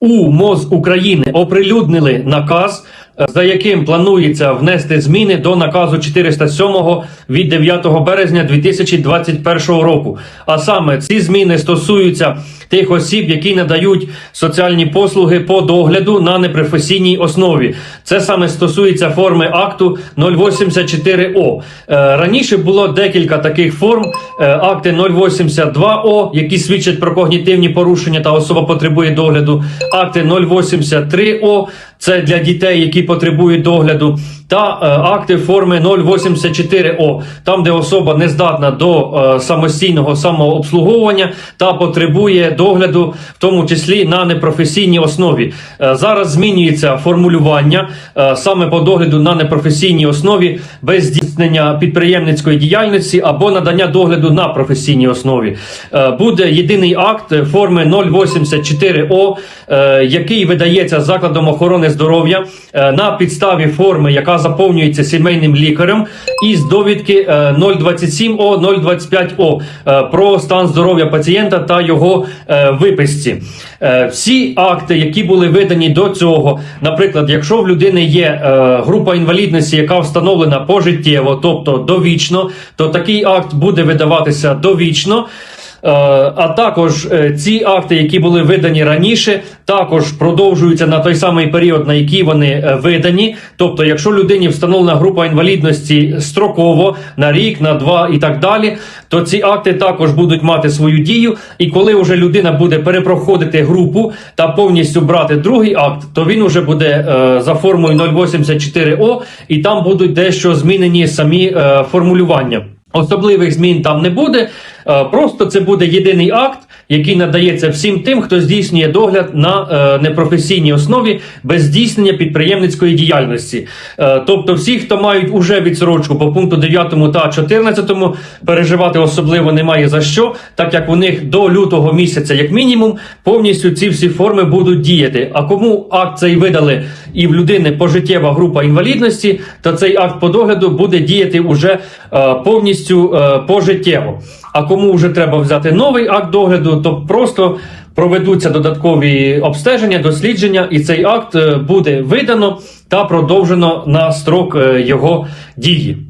у МОЗ України оприлюднили наказ, за яким планується внести зміни до наказу 407 від 9 березня 2021 року. А саме ці зміни стосуються тих осіб, які надають соціальні послуги по догляду на непрофесійній основі. Це саме стосується форми акту 084О. Е, Раніше було декілька таких форм: Е, акти 082О, які свідчать про когнітивні порушення та особа потребує догляду. Акти 083О, це для дітей, які потребують догляду, та е, акти форми 084О, там, де особа не здатна до е, самостійного самообслуговування та потребує догляду, в тому числі на непрофесійній основі. Е, зараз змінюється формулювання е, саме по догляду на непрофесійній основі без здійснення підприємницької діяльності або надання догляду на професійній основі. Е, буде єдиний акт форми 084О, е, який видається закладом охорони здоров'я е, на підставі форми, яка заповнюється сімейним лікарем, із довідки е, 027О, 025О е, про стан здоров'я пацієнта та його е, виписці. Всі акти, які були видані до цього, наприклад, якщо в людини є група інвалідності, яка встановлена пожиттєво, тобто довічно, то такий акт буде видаватися довічно. Е, А також е, ці акти, які були видані раніше, також продовжуються на той самий період, на який вони е, видані. Тобто, якщо людині встановлена група інвалідності строково на рік, на два і так далі, то ці акти також будуть мати свою дію. І коли вже людина буде перепроходити групу та повністю брати другий акт, то він вже буде за формою 084О, і там будуть дещо змінені самі формулювання. Особливих змін там не буде. Е, Просто це буде єдиний акт, який надається всім тим, хто здійснює догляд на е, непрофесійній основі без здійснення підприємницької діяльності. Е, Тобто, всі, хто мають уже відсрочку по пункту 9 та 14, переживати особливо немає за що, так як у них до лютого місяця, як мінімум, повністю ці всі форми будуть діяти. А кому акт цей видали і в людини пожиттєва група інвалідності, то цей акт по догляду буде діяти уже е, повністю е, пожиттєво. А кому вже треба взяти новий акт догляду, то просто проведуться додаткові обстеження, дослідження, і цей акт е, буде видано та продовжено на строк е, його дії.